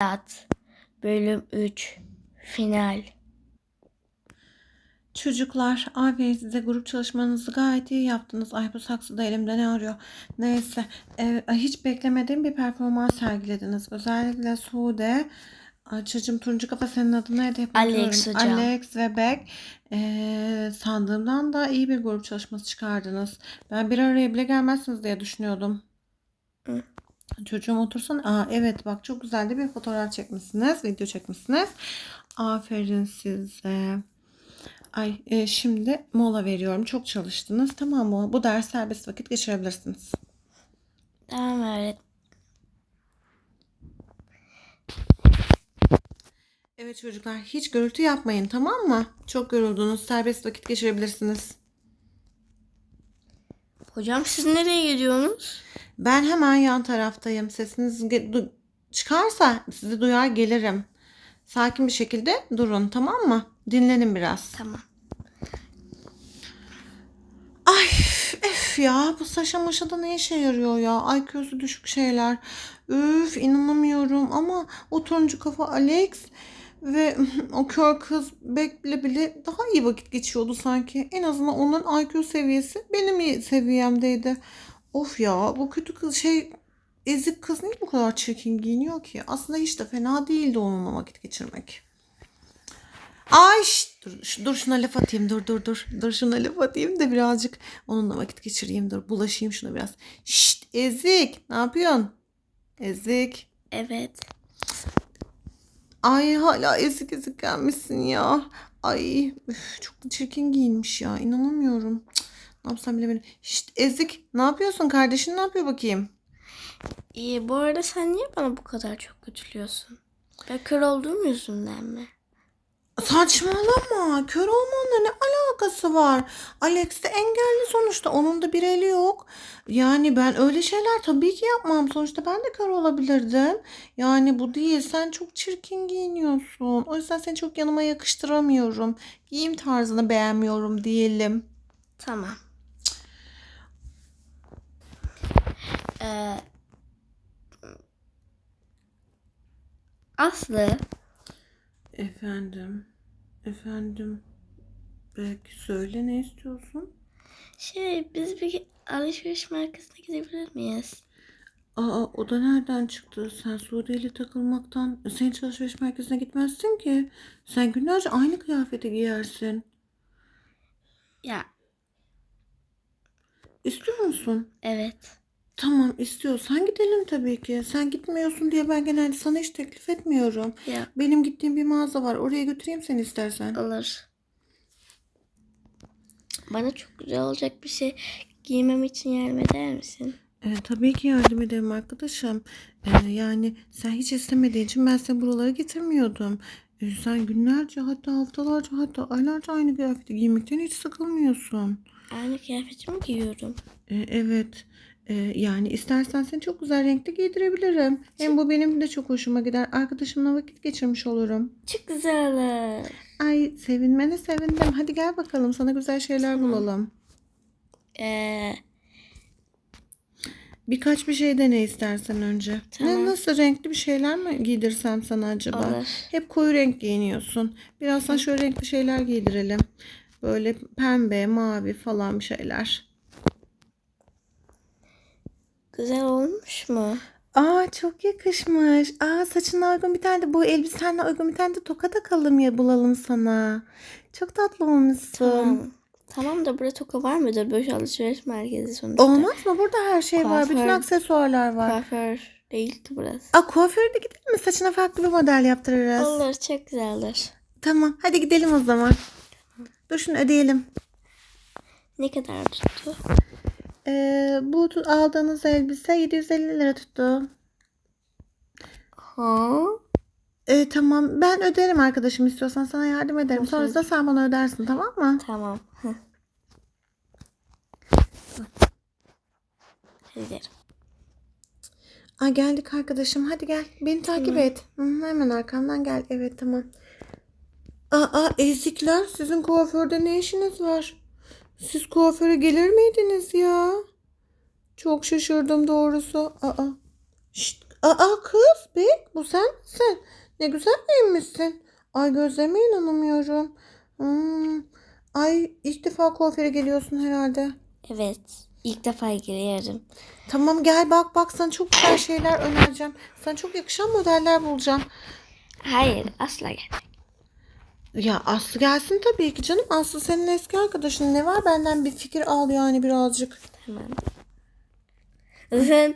Hayat Bölüm 3 Final Çocuklar, aferin size grup çalışmanızı gayet iyi yaptınız. Ay bu saksı da elimde ne arıyor? Neyse, e, hiç beklemediğim bir performans sergilediniz. Özellikle Sude, Açıcım turuncu kafa senin adın neydi? Hep Alex hocam. Alex ve Beck. e, sandığımdan da iyi bir grup çalışması çıkardınız. Ben bir araya bile gelmezsiniz diye düşünüyordum. Hı. Çocuğum otursun. Aa, evet bak çok güzel de bir fotoğraf çekmişsiniz. Video çekmişsiniz. Aferin size. Ay e, şimdi mola veriyorum. Çok çalıştınız. Tamam mı? Bu ders serbest vakit geçirebilirsiniz. Tamam öğret. Evet çocuklar hiç gürültü yapmayın tamam mı? Çok yoruldunuz. Serbest vakit geçirebilirsiniz. Hocam siz nereye gidiyorsunuz? Ben hemen yan taraftayım. Sesiniz çıkarsa sizi duyar gelirim. Sakin bir şekilde durun tamam mı? Dinlenin biraz. Tamam. Ay öf ya bu saşa maşa da ne işe yarıyor ya? IQ'su düşük şeyler. Üf inanamıyorum ama o turuncu kafa Alex ve o kör kız Bekle bile daha iyi vakit geçiyordu sanki. En azından onların IQ seviyesi benim seviyemdeydi. Of ya bu kötü kız şey ezik kız niye bu kadar çirkin giyiniyor ki? Aslında hiç de fena değildi onunla vakit geçirmek. Ay şşt, dur, dur şuna laf atayım dur dur dur. Dur şuna laf atayım da birazcık onunla vakit geçireyim dur. Bulaşayım şuna biraz. Şşt ezik ne yapıyorsun? Ezik. Evet. Ay hala ezik ezik gelmişsin ya. Ay üf, çok da çirkin giyinmiş ya inanamıyorum. Cık, Ne yapsam bilemedim. Şşt ezik ne yapıyorsun kardeşin ne yapıyor bakayım? İyi bu arada sen niye bana bu kadar çok kötülüyorsun? Ben kör olduğum yüzünden mi? Saçmalama. Kör olmanla ne alakası var? Alex de engelli sonuçta. Onun da bir eli yok. Yani ben öyle şeyler tabii ki yapmam. Sonuçta ben de kör olabilirdim. Yani bu değil. Sen çok çirkin giyiniyorsun. O yüzden seni çok yanıma yakıştıramıyorum. Giyim tarzını beğenmiyorum diyelim. Tamam. Ee, Aslı Efendim. Efendim. Belki söyle ne istiyorsun? şey biz bir alışveriş merkezine gidebilir miyiz? Aa o da nereden çıktı? Sen Suudi takılmaktan sen hiç alışveriş merkezine gitmezsin ki. Sen günlerce aynı kıyafeti giyersin. Ya İstiyor musun? evet. Tamam istiyorsan gidelim tabii ki. Sen gitmiyorsun diye ben genelde sana hiç teklif etmiyorum. Ya Benim gittiğim bir mağaza var. Oraya götüreyim seni istersen. olur. Bana çok güzel olacak bir şey giymem için yardım eder misin? Ee, tabii ki yardım ederim arkadaşım. Ee, yani sen hiç istemediğin için ben seni buralara getirmiyordum. Ee, sen günlerce hatta haftalarca hatta aylarca aynı kıyafeti giymekten hiç sıkılmıyorsun. Aynı kıyafetimi giyiyorum. Ee, evet. Ee, yani istersen seni çok güzel renkli giydirebilirim. Hem bu benim de çok hoşuma gider. Arkadaşımla vakit geçirmiş olurum. Çok güzel olur. Ay sevinmene sevindim. Hadi gel bakalım sana güzel şeyler bulalım. Ee, Birkaç bir şey dene istersen önce. Tamam. Ne nasıl renkli bir şeyler mi giydirsem sana acaba? Olur. Hep koyu renk giyiniyorsun. Birazdan şöyle renkli şeyler giydirelim. Böyle pembe, mavi falan bir şeyler. Güzel olmuş mu? Aa çok yakışmış. Aa saçına uygun bir tane de bu elbisenle uygun bir tane de toka takalım ya bulalım sana. Çok tatlı olmuşsun. Tamam. Tamam da burada toka var mıdır? Böyle alışveriş merkezi sonuçta. Olmaz mı? Burada her şey var. Bütün aksesuarlar var. Kuaför değildi burası. Aa kuaföre de gidelim mi? Saçına farklı bir model yaptırırız. Olur çok güzel olur. Tamam hadi gidelim o zaman. Dur şunu ödeyelim. Ne kadar tuttu? Ee, bu aldığınız elbise 750 lira tuttu. Ha? Ee, tamam ben öderim arkadaşım istiyorsan sana yardım ederim. Tamam, Sonrasında sen bana ödersin tamam mı? Tamam. Gidelim. Aa, geldik arkadaşım hadi gel beni takip Tamam. et. Hı, hemen arkamdan gel evet tamam. Aa ezikler sizin kuaförde ne işiniz var? Siz kuaföre gelir miydiniz ya? Çok şaşırdım doğrusu. Aa. Şşt, Aa kız bek bu sen misin? Ne güzel giyinmişsin. Ay gözlerime inanamıyorum. Hmm. Ay ilk defa kuaföre geliyorsun herhalde. Evet. ilk defa giriyorum. Tamam gel bak bak sana çok güzel şeyler önereceğim. Sana çok yakışan modeller bulacağım. Hayır asla gel. Ya Aslı gelsin tabii ki canım. Aslı senin eski arkadaşın. Ne var benden bir fikir al yani birazcık. Tamam. Zaten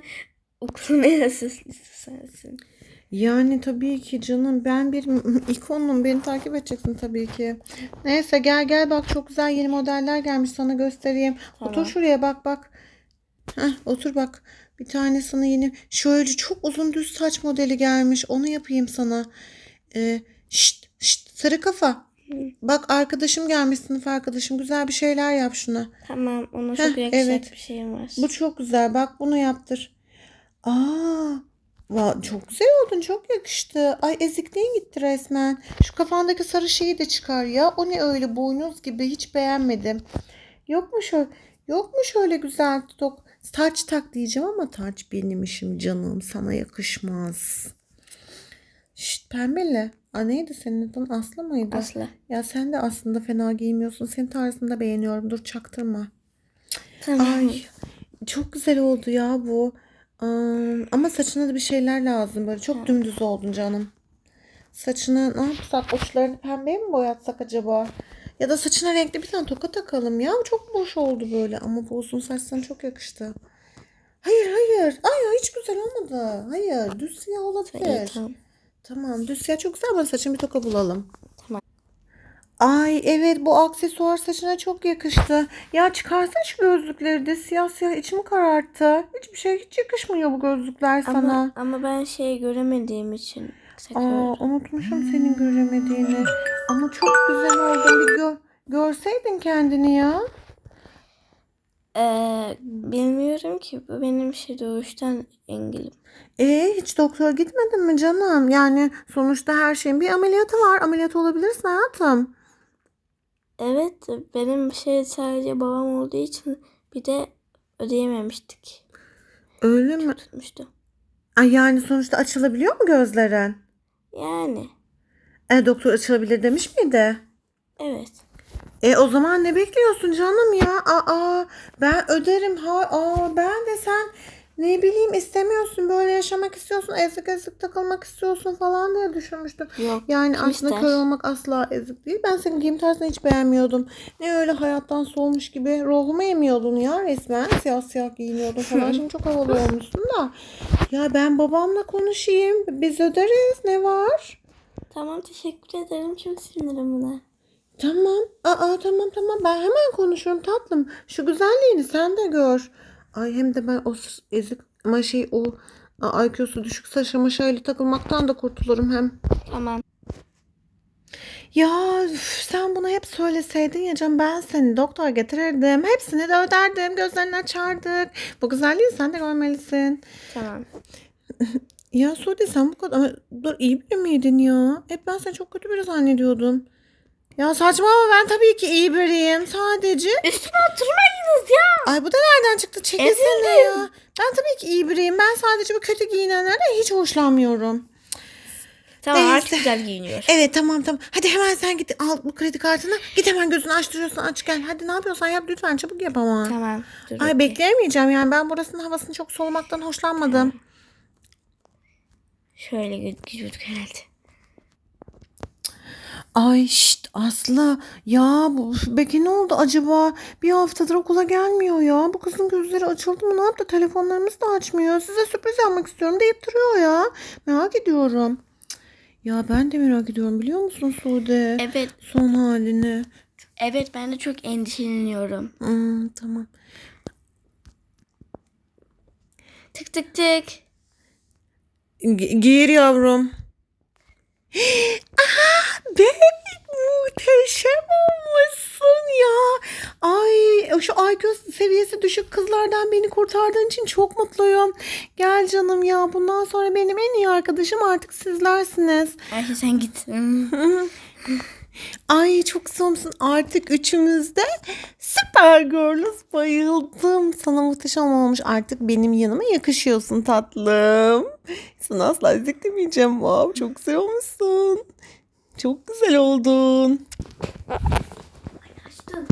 okulun en asıslısı sensin. Yani tabii ki canım ben bir ikonum beni takip edeceksin tabii ki. Neyse gel gel bak çok güzel yeni modeller gelmiş sana göstereyim. Tamam. Otur şuraya bak bak. Heh, otur bak. Bir tane sana yeni şöyle çok uzun düz saç modeli gelmiş. Onu yapayım sana. Ee, şşt, şşt, sarı kafa. Bak arkadaşım gelmiş sınıf arkadaşım. Güzel bir şeyler yap şuna. Tamam ona Heh, çok yakışacak evet. bir şeyim var. Bu çok güzel. Bak bunu yaptır. Aa, va çok güzel oldun. Çok yakıştı. Ay ezikliğin gitti resmen. Şu kafandaki sarı şeyi de çıkar ya. O ne öyle boynuz gibi hiç beğenmedim. Yok mu şöyle yok mu şöyle güzel tok taç tak diyeceğim ama taç benim işim canım. Sana yakışmaz. Şşt pembeli. Aa, neydi senin adın? Aslı mıydı? Asla. Ya sen de aslında fena giymiyorsun. Senin tarzını da beğeniyorum. Dur çaktırma. Tamam. Ay çok güzel oldu ya bu. Am, ama saçına da bir şeyler lazım. Böyle çok dümdüz oldun canım. Saçını ne yapsak? Uçlarını pembeye mi boyatsak acaba? Ya da saçına renkli bir tane toka takalım ya. Çok boş oldu böyle. Ama bu uzun saç sana çok yakıştı. Hayır hayır. Ay hiç güzel olmadı. Hayır düz siyah olabilir. İyi, tamam. Tamam düz siyah çok güzel ama saçın bir toka bulalım. Tamam. Ay evet bu aksesuar saçına çok yakıştı. Ya çıkarsana şu gözlükleri de siyah siyah içimi kararttı. Hiçbir şey hiç yakışmıyor bu gözlükler sana. Ama, ama ben şey göremediğim için Aa takıyorum. unutmuşum senin göremediğini. Ama çok güzel oldun. Bir gö- görseydin kendini ya. Ee, bilmiyorum ki bu benim şey doğuştan engelim. E hiç doktora gitmedin mi canım? Yani sonuçta her şeyin bir ameliyatı var. Ameliyat olabilirsin hayatım. Evet benim şey sadece babam olduğu için bir de ödeyememiştik. Öyle mi? Tutmuştu. Ay yani sonuçta açılabiliyor mu gözlerin? Yani E doktor açılabilir demiş miydi? evet. E o zaman ne bekliyorsun canım ya? Aa ben öderim. Ha, aa ben de sen ne bileyim istemiyorsun böyle yaşamak istiyorsun ezik ezik takılmak istiyorsun falan diye düşünmüştüm. Yok. Yani aslında ister? kör olmak asla ezik değil. Ben senin giyim tarzını hiç beğenmiyordum. Ne öyle hayattan soğumuş gibi ruhumu emiyordun ya resmen. Siyah siyah giyiniyordun falan. Şimdi çok havalı olmuşsun da. Ya ben babamla konuşayım. Biz öderiz. Ne var? Tamam teşekkür ederim. Çok sevinirim buna. Tamam. Aa tamam tamam. Ben hemen konuşurum tatlım. Şu güzelliğini sen de gör. Ay hem de ben o ezik ama şey o IQ'su düşük saçma maşayla takılmaktan da kurtulurum hem. Tamam. Ya üf, sen bunu hep söyleseydin ya canım ben seni doktor getirirdim. Hepsini de öderdim. Gözlerini açardık. Bu güzelliği sen de görmelisin. Tamam. Ya Sude sen bu kadar ama dur iyi biri miydin ya? Hep ben seni çok kötü biri zannediyordum. Ya saçmalama ben tabii ki iyi biriyim. Sadece Üstüne oturmayınız ya. Ay bu da nereden çıktı? Çekilsene ya. Ben tabii ki iyi biriyim. Ben sadece bu kötü giyinenlerden hiç hoşlanmıyorum. Tamam Neyse. artık güzel giyiniyor. Evet tamam tamam. Hadi hemen sen git al bu kredi kartını. Git hemen gözünü açtırıyorsun aç gel. Hadi ne yapıyorsan yap lütfen çabuk yap ama. Tamam. Dur Ay bakayım. bekleyemeyeceğim yani ben burasının havasını çok solumaktan hoşlanmadım. Şöyle gözüküyor herhalde. Ay şşt Aslı ya bu Beki ne oldu acaba? Bir haftadır okula gelmiyor ya. Bu kızın gözleri açıldı mı? Ne yaptı? Telefonlarımızı da açmıyor. Size sürpriz yapmak istiyorum deyip duruyor ya. Merak ediyorum. Ya ben de merak ediyorum biliyor musun Sude? Evet. Son halini. Evet ben de çok endişeleniyorum. Hmm, tamam. Tık tık tık. Gi- giyir yavrum. Aha, Bek muhteşem olmuşsun ya. Ay şu IQ seviyesi düşük kızlardan beni kurtardığın için çok mutluyum. Gel canım ya bundan sonra benim en iyi arkadaşım artık sizlersiniz. Ayşe sen git. Ay çok olmuşsun. Artık üçümüz de süper girl'üz. Bayıldım. Sana muhteşem olmuş. Artık benim yanıma yakışıyorsun tatlım. Sana asla ezdik demeyeceğim. Wow, çok güzel olmuşsun. Çok güzel oldun. Açtım.